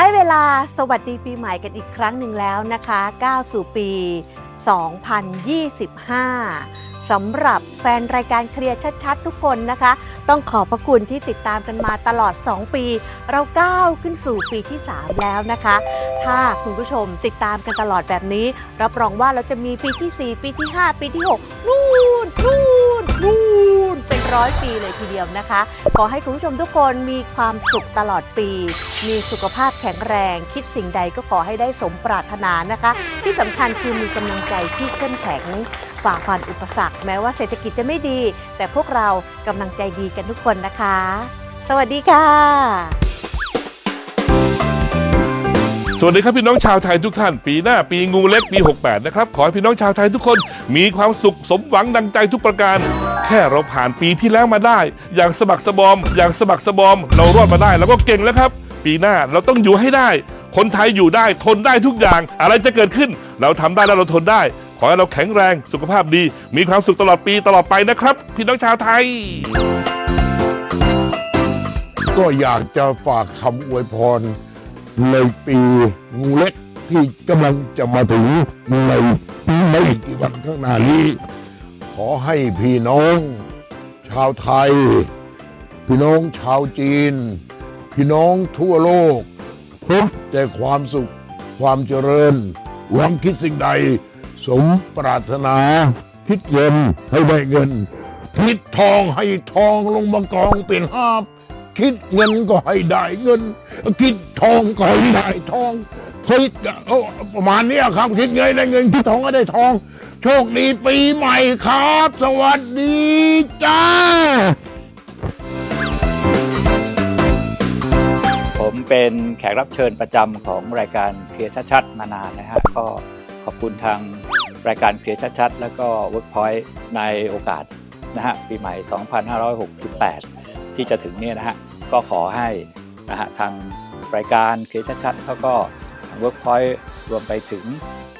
ได้เวลาสวัสดีปีใหม่กันอีกครั้งหนึ่งแล้วนะคะก้าวสู่ปี 2025 สำหรับแฟนรายการเคลียร์ชัดๆ ทุกคนนะคะ ต้องขอบพระคุณที่ติดตามกันมาตลอด 2 ปี เราก้าวขึ้นสู่ปีที่ 3 แล้วนะคะ ถ้าคุณผู้ชมติดตามกันตลอดแบบนี้ รับรองว่าเราจะมีปีที่ 4 ปีที่ 5 ปีที่ 6 นู่นนู่นนู่นเป็น ร้อยปีเลยทีเดียวนะคะ ขอให้คุณผู้ชมทุกคนมีความสุขตลอดปี มีสุขภาพแข็งแรง คิดสิ่งใดก็ขอให้ได้สมปรารถนานะคะ ที่สำคัญคือมีกำลังใจที่เข้มแข็งฝ่าฟันอุปสรรค แม้ว่าเศรษฐกิจจะไม่ดี แต่พวกเรากำลังใจดีกันทุกคนนะคะ สวัสดีค่ะสวัสดีครับพี่น้องชาวไทยทุกท่าน ปีหน้าปีงูเล็กปี 68 นะครับ ขอให้พี่น้องชาวไทยทุกคนมีความสุขสมหวังดังใจทุกประการ แค่เราผ่านปีที่แล้วมาได้ อย่างสมัครสบอม อย่างสมัครสบอม เรารอดมาได้เราก็เก่งแล้วครับ ปีหน้าเราต้องอยู่ให้ได้ คนไทยอยู่ได้ทนได้ทุกอย่าง อะไรจะเกิดขึ้น เราทำได้แล้วเราทนได้ ขอให้เราแข็งแรงสุขภาพดี มีความสุขตลอดปีตลอดไปนะครับ พี่น้องชาวไทย ก็อยากจะฝากคำอวยพรในปีงูเล็กที่กำลังจะมาถึงในปีไม่กี่วันข้างหน้านี้ อให้พี่น้อง ชาวไทย พี่น้องชาวจีน พี่น้องทั่วโลกพบแต่ความสุขความเจริญ หวังคิดสิ่งใด สมปรารถนา คิดเงินให้ได้เงิน คิดทองให้ทองลงมากองเป็นห้าบคิดเงินก็ให้ได้เงิน คิดทองก็ให้ได้ทองคิดประมาณนี้ครับ คิดเงินได้เงิน คิดทองก็ได้ทอง โชคดีปีใหม่ครับ สวัสดีจ้า ผมเป็นแขกรับเชิญประจำของรายการเคลียร์ชัดๆ มานานนะฮะก็ขอบคุณทางรายการเคลียร์ชัดๆ แล้วก็ Workpoint ในโอกาสนะฮะปีใหม่ 2568 ที่จะถึงเนี่ยนะฮะก็ขอให้นะฮะทางรายการเคลียร์ชัดๆแล้วก็ทาง Workpoint รวมไปถึง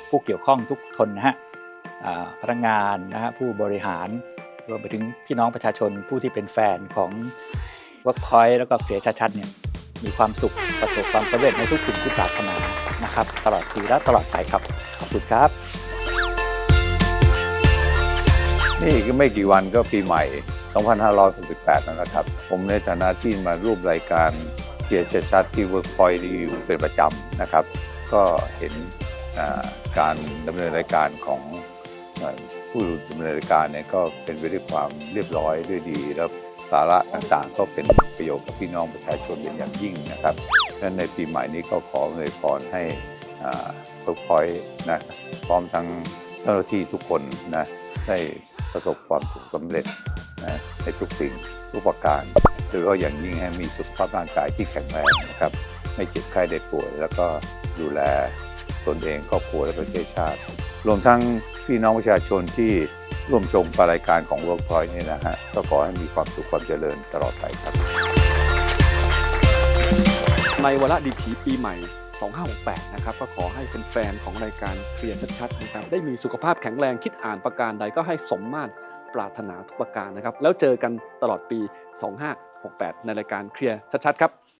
ผู้เกี่ยวข้องทุกคนนะฮะ พนักงานนะฮะผู้บริหารรวมไปถึงพี่น้องประชาชนผู้ที่เป็นแฟนของ Workpoint แล้วก็เคลียชัดๆเนี่ยมีความสุขประสบความสำเร็จในทุกสิ่งที่ปรารถนานะครับ ตลอดปีและตลอดไปครับ ขอบคุณครับ นี่ก็ไม่กี่วันก็ปีใหม่ 2568 แล้วนะครับ ผมในฐานะที่มาร่วมรายการเกียร์ชัดที่ Workpoint ที่อยู่เป็นประจำนะครับ ก็เห็นการดำเนินรายการของ เอ่อผู้ดำเนินการเนี่ยก็เป็นไปด้วยความเรียบร้อยด้วยดี แล้วสาระต่างๆ ก็เป็นประโยชน์กับพี่น้องประชาชนเป็นอย่างยิ่งนะครับดังนั้นในปีใหม่นี้ก็ขออวยพรให้อ่า Workpoint นะพร้อมทั้งเจ้าหน้าที่ทุกคนนะได้ประสบความสุขสำเร็จนะในทุกสิ่งทุกประการโดยเฉพาะอย่างยิ่งให้มีสุขภาพร่างกายที่แข็งแรงนะครับไม่เจ็บไข้ได้ป่วย แล้วก็ดูแลตนเองครอบครัวและประเทศชาติ รวมทั้งพี่น้องประชาชนที่ร่วมชมรายการของ Workpoint นี่นะฮะก็ขอให้มีความสุขความเจริญตลอดไปครับ ในวาระดีถีปีใหม่ 2568 นะครับ ก็ขอให้เป็นแฟนๆของรายการเคลียร์ชัดๆนะครับ ได้มีสุขภาพแข็งแรงคิดอ่านประการใดก็ให้สมมาตรปรารถนาทุกประการนะครับ แล้วเจอกันตลอดปี 2568 ในรายการเคลียร์ชัดๆ ครับ